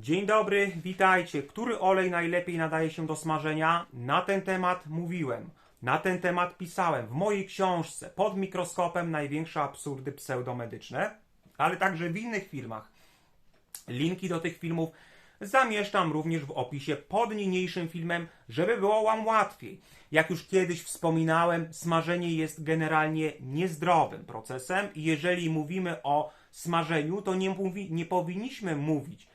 Dzień dobry, witajcie. Który olej najlepiej nadaje się do smażenia? Na ten temat mówiłem. Na ten temat pisałem w mojej książce pod mikroskopem największe absurdy pseudomedyczne, ale także w innych filmach. Linki do tych filmów zamieszczam również w opisie pod niniejszym filmem, żeby było Wam łatwiej. Jak już kiedyś wspominałem, smażenie jest generalnie niezdrowym procesem i jeżeli mówimy o smażeniu, to nie, mówi, nie powinniśmy mówić,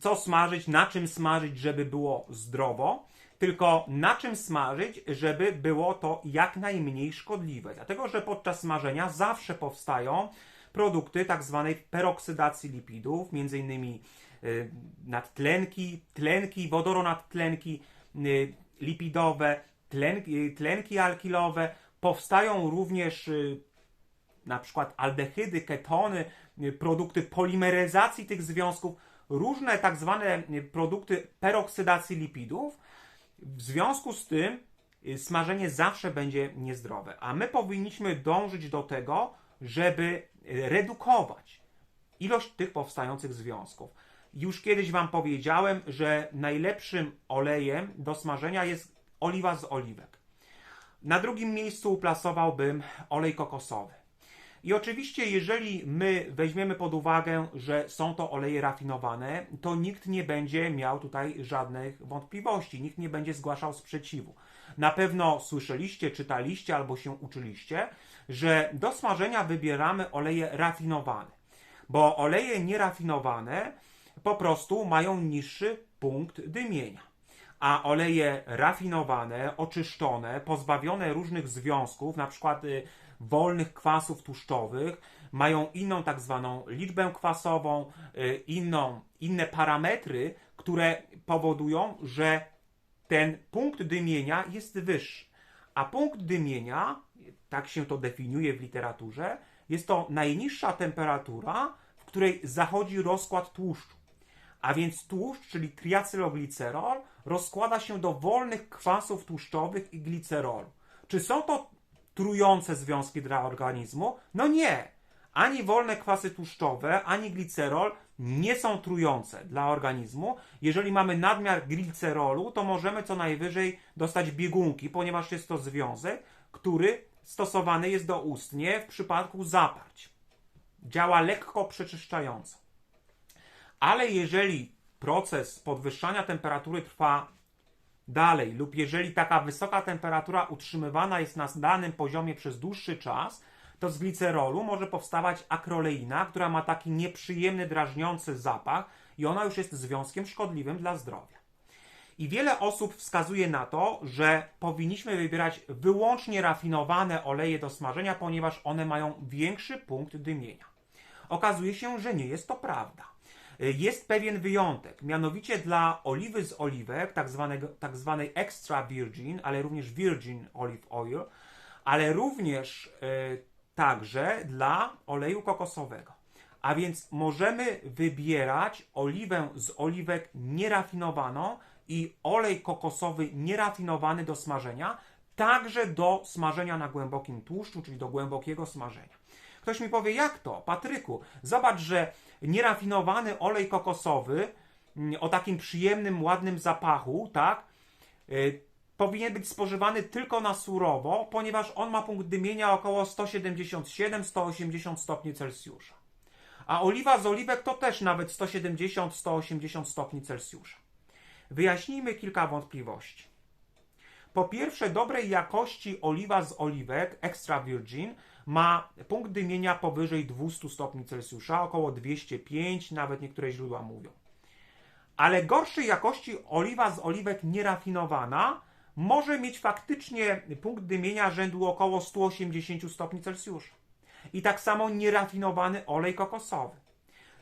co smażyć, na czym smażyć, żeby było zdrowo, tylko na czym smażyć, żeby było to jak najmniej szkodliwe. Dlatego, że podczas smażenia zawsze powstają produkty tak zwanej peroksydacji lipidów, między innymi y, nadtlenki, tlenki, wodoronadtlenki y, lipidowe, tlenki, tlenki alkilowe. Powstają również y, na przykład aldehydy, ketony, y, produkty polimeryzacji tych związków, różne tak zwane produkty peroksydacji lipidów. W związku z tym y, smażenie zawsze będzie niezdrowe, a my powinniśmy dążyć do tego, żeby y, redukować ilość tych powstających związków. Już kiedyś Wam powiedziałem, że najlepszym olejem do smażenia jest oliwa z oliwek. Na drugim miejscu uplasowałbym olej kokosowy. I oczywiście, jeżeli my weźmiemy pod uwagę, że są to oleje rafinowane, to nikt nie będzie miał tutaj żadnych wątpliwości, nikt nie będzie zgłaszał sprzeciwu. Na pewno słyszeliście, czytaliście albo się uczyliście, że do smażenia wybieramy oleje rafinowane, bo oleje nierafinowane po prostu mają niższy punkt dymienia. A oleje rafinowane, oczyszczone, pozbawione różnych związków, na przykład y, wolnych kwasów tłuszczowych, mają inną tak zwaną liczbę kwasową, y, inną, inne parametry, które powodują, że ten punkt dymienia jest wyższy. A punkt dymienia, tak się to definiuje w literaturze, jest to najniższa temperatura, w której zachodzi rozkład tłuszczu. A więc tłuszcz, czyli triacyloglicerol, rozkłada się do wolnych kwasów tłuszczowych i glicerolu. Czy są to trujące związki dla organizmu? No nie. Ani wolne kwasy tłuszczowe, ani glicerol nie są trujące dla organizmu. Jeżeli mamy nadmiar glicerolu, to możemy co najwyżej dostać biegunki, ponieważ jest to związek, który stosowany jest doustnie w przypadku zaparć. Działa lekko przeczyszczająco. Ale jeżeli proces podwyższania temperatury trwa dalej, lub jeżeli taka wysoka temperatura utrzymywana jest na danym poziomie przez dłuższy czas, to z glicerolu może powstawać akroleina, która ma taki nieprzyjemny, drażniący zapach i ona już jest związkiem szkodliwym dla zdrowia. I wiele osób wskazuje na to, że powinniśmy wybierać wyłącznie rafinowane oleje do smażenia, ponieważ one mają większy punkt dymienia. Okazuje się, że nie jest to prawda. Jest pewien wyjątek, mianowicie dla oliwy z oliwek, tak, zwanego, tak zwanej extra virgin, ale również virgin olive oil, ale również e, także dla oleju kokosowego. A więc możemy wybierać oliwę z oliwek nierafinowaną i olej kokosowy nierafinowany do smażenia, także do smażenia na głębokim tłuszczu, czyli do głębokiego smażenia. Ktoś mi powie, jak to? Patryku, zobacz, że nierafinowany olej kokosowy mm, o takim przyjemnym, ładnym zapachu, tak, y, powinien być spożywany tylko na surowo, ponieważ on ma punkt dymienia około 177-180 stopni Celsjusza. A oliwa z oliwek to też nawet 170-180 stopni Celsjusza. Wyjaśnijmy kilka wątpliwości. Po pierwsze, dobrej jakości oliwa z oliwek extra virgin ma punkt dymienia powyżej 200 stopni Celsjusza, około 205, nawet niektóre źródła mówią. Ale gorszej jakości oliwa z oliwek nierafinowana może mieć faktycznie punkt dymienia rzędu około 180 stopni Celsjusza. I tak samo nierafinowany olej kokosowy.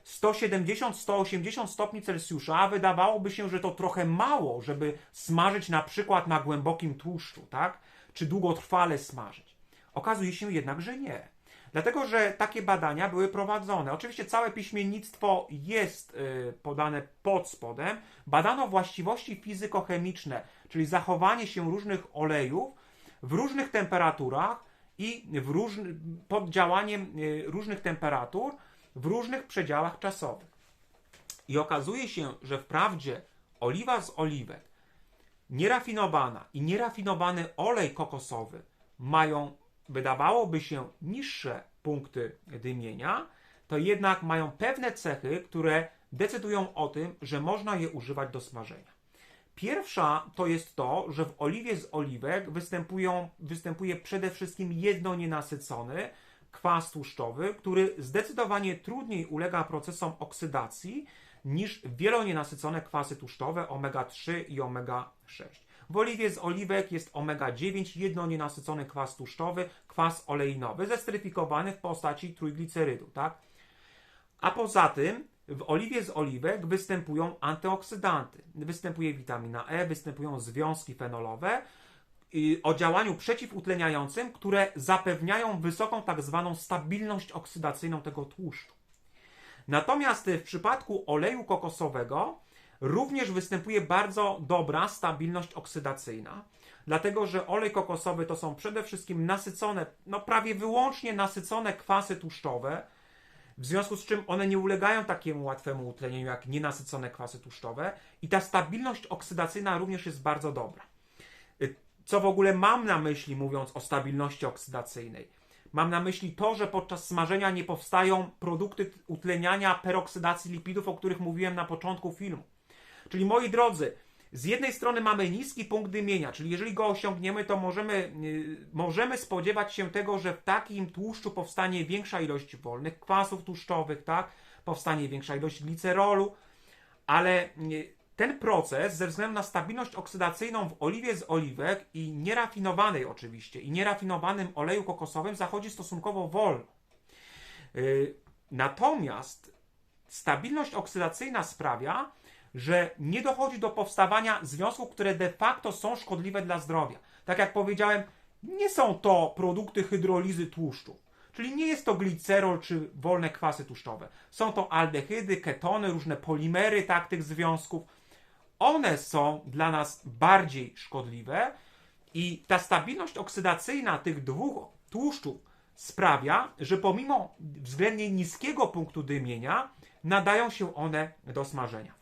170-180 stopni Celsjusza, wydawałoby się, że to trochę mało, żeby smażyć na przykład na głębokim tłuszczu, tak? Czy długotrwale smażyć. Okazuje się jednak, że nie. Dlatego, że takie badania były prowadzone. Oczywiście całe piśmiennictwo jest y, podane pod spodem. Badano właściwości fizykochemiczne, czyli zachowanie się różnych olejów w różnych temperaturach i w pod działaniem y, różnych temperatur w różnych przedziałach czasowych. I okazuje się, że wprawdzie oliwa z oliwek, nierafinowana i nierafinowany olej kokosowy mają, wydawałoby się, niższe punkty dymienia, to jednak mają pewne cechy, które decydują o tym, że można je używać do smażenia. Pierwsza to jest to, że w oliwie z oliwek występują, występuje przede wszystkim jedno nienasycony kwas tłuszczowy, który zdecydowanie trudniej ulega procesom oksydacji niż wielonienasycone kwasy tłuszczowe omega-3 i omega-6. W oliwie z oliwek jest omega-9, jedno nienasycony kwas tłuszczowy, kwas oleinowy, zestryfikowany w postaci trójglicerydu, tak? A poza tym w oliwie z oliwek występują antyoksydanty. Występuje witamina E, występują związki fenolowe o działaniu przeciwutleniającym, które zapewniają wysoką tak zwaną stabilność oksydacyjną tego tłuszczu. Natomiast w przypadku oleju kokosowego również występuje bardzo dobra stabilność oksydacyjna, dlatego że olej kokosowy to są przede wszystkim nasycone, no prawie wyłącznie nasycone kwasy tłuszczowe, w związku z czym one nie ulegają takiemu łatwemu utlenieniu jak nienasycone kwasy tłuszczowe i ta stabilność oksydacyjna również jest bardzo dobra. Y, Co w ogóle mam na myśli mówiąc o stabilności oksydacyjnej? Mam na myśli to, że podczas smażenia nie powstają produkty utleniania peroksydacji lipidów, o których mówiłem na początku filmu. Czyli moi drodzy, z jednej strony mamy niski punkt dymienia, czyli jeżeli go osiągniemy, to możemy, yy, możemy spodziewać się tego, że w takim tłuszczu powstanie większa ilość wolnych kwasów tłuszczowych, tak? Powstanie większa ilość glicerolu, ale yy, ten proces ze względu na stabilność oksydacyjną w oliwie z oliwek i nierafinowanej oczywiście i nierafinowanym oleju kokosowym zachodzi stosunkowo wolno. Yy, Natomiast stabilność oksydacyjna sprawia, że nie dochodzi do powstawania związków, które de facto są szkodliwe dla zdrowia. Tak jak powiedziałem, nie są to produkty hydrolizy tłuszczu, czyli nie jest to glicerol czy wolne kwasy tłuszczowe. Są to aldehydy, ketony, różne polimery tak, tych związków. One są dla nas bardziej szkodliwe i ta stabilność oksydacyjna tych dwóch tłuszczów sprawia, że pomimo względnie niskiego punktu dymienia nadają się one do smażenia.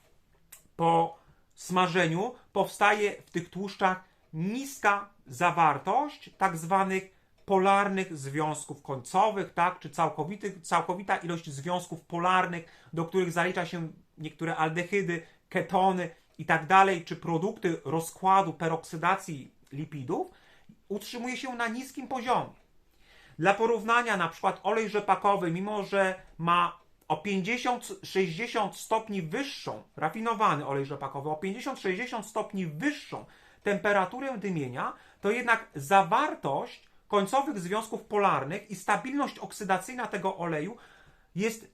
Po smażeniu powstaje w tych tłuszczach niska zawartość tak zwanych polarnych związków końcowych, tak, czy całkowitych, całkowita ilość związków polarnych, do których zalicza się niektóre aldehydy, ketony i tak dalej, czy produkty rozkładu peroksydacji lipidów, utrzymuje się na niskim poziomie. Dla porównania, na przykład olej rzepakowy, mimo że ma o 50-60 stopni wyższą, rafinowany olej rzepakowy, o 50-60 stopni wyższą temperaturę dymienia, to jednak zawartość końcowych związków polarnych i stabilność oksydacyjna tego oleju jest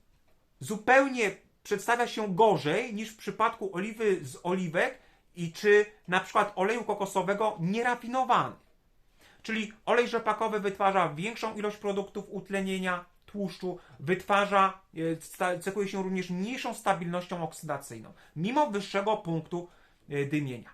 zupełnie, przedstawia się gorzej niż w przypadku oliwy z oliwek i czy na przykład oleju kokosowego nerafinowany. Czyli olej rzepakowy wytwarza większą ilość produktów utlenienia, tłuszczu wytwarza, e, cechuje się również mniejszą stabilnością oksydacyjną, mimo wyższego punktu e, dymienia.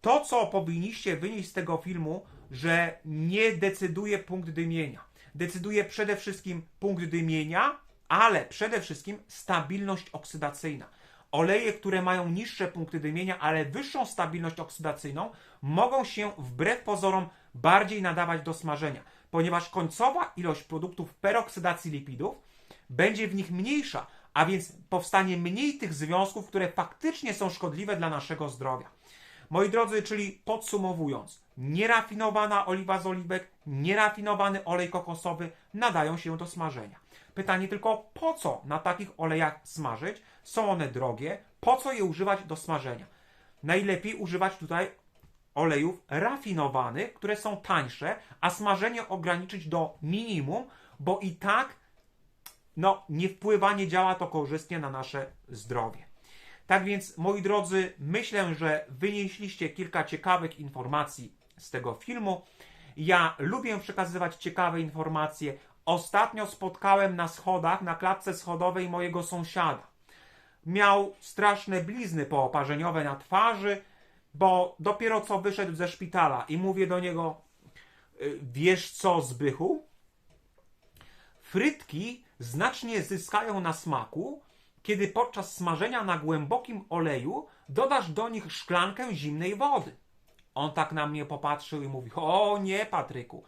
To, co powinniście wynieść z tego filmu, że nie decyduje punkt dymienia. Decyduje przede wszystkim punkt dymienia, ale przede wszystkim stabilność oksydacyjna. Oleje, które mają niższe punkty dymienia, ale wyższą stabilność oksydacyjną, mogą się wbrew pozorom bardziej nadawać do smażenia ponieważ końcowa ilość produktów peroksydacji lipidów będzie w nich mniejsza, a więc powstanie mniej tych związków, które faktycznie są szkodliwe dla naszego zdrowia. Moi drodzy, czyli podsumowując, nierafinowana oliwa z oliwek, nierafinowany olej kokosowy nadają się do smażenia. Pytanie tylko, po co na takich olejach smażyć? Są one drogie, po co je używać do smażenia? Najlepiej używać tutaj olejów rafinowanych, które są tańsze, a smażenie ograniczyć do minimum, bo i tak no, nie wpływa, nie działa to korzystnie na nasze zdrowie. Tak więc, moi drodzy, myślę, że wynieśliście kilka ciekawych informacji z tego filmu. Ja lubię przekazywać ciekawe informacje. Ostatnio spotkałem na schodach, na klatce schodowej mojego sąsiada. Miał straszne blizny pooparzeniowe na twarzy, bo dopiero co wyszedł ze szpitala i mówię do niego, "Y, wiesz co, Zbychu? Frytki znacznie zyskają na smaku, kiedy podczas smażenia na głębokim oleju dodasz do nich szklankę zimnej wody. On tak na mnie popatrzył i mówi: O nie, Patryku,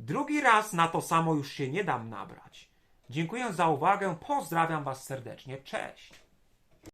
drugi raz na to samo już się nie dam nabrać. Dziękuję za uwagę, pozdrawiam Was serdecznie, cześć.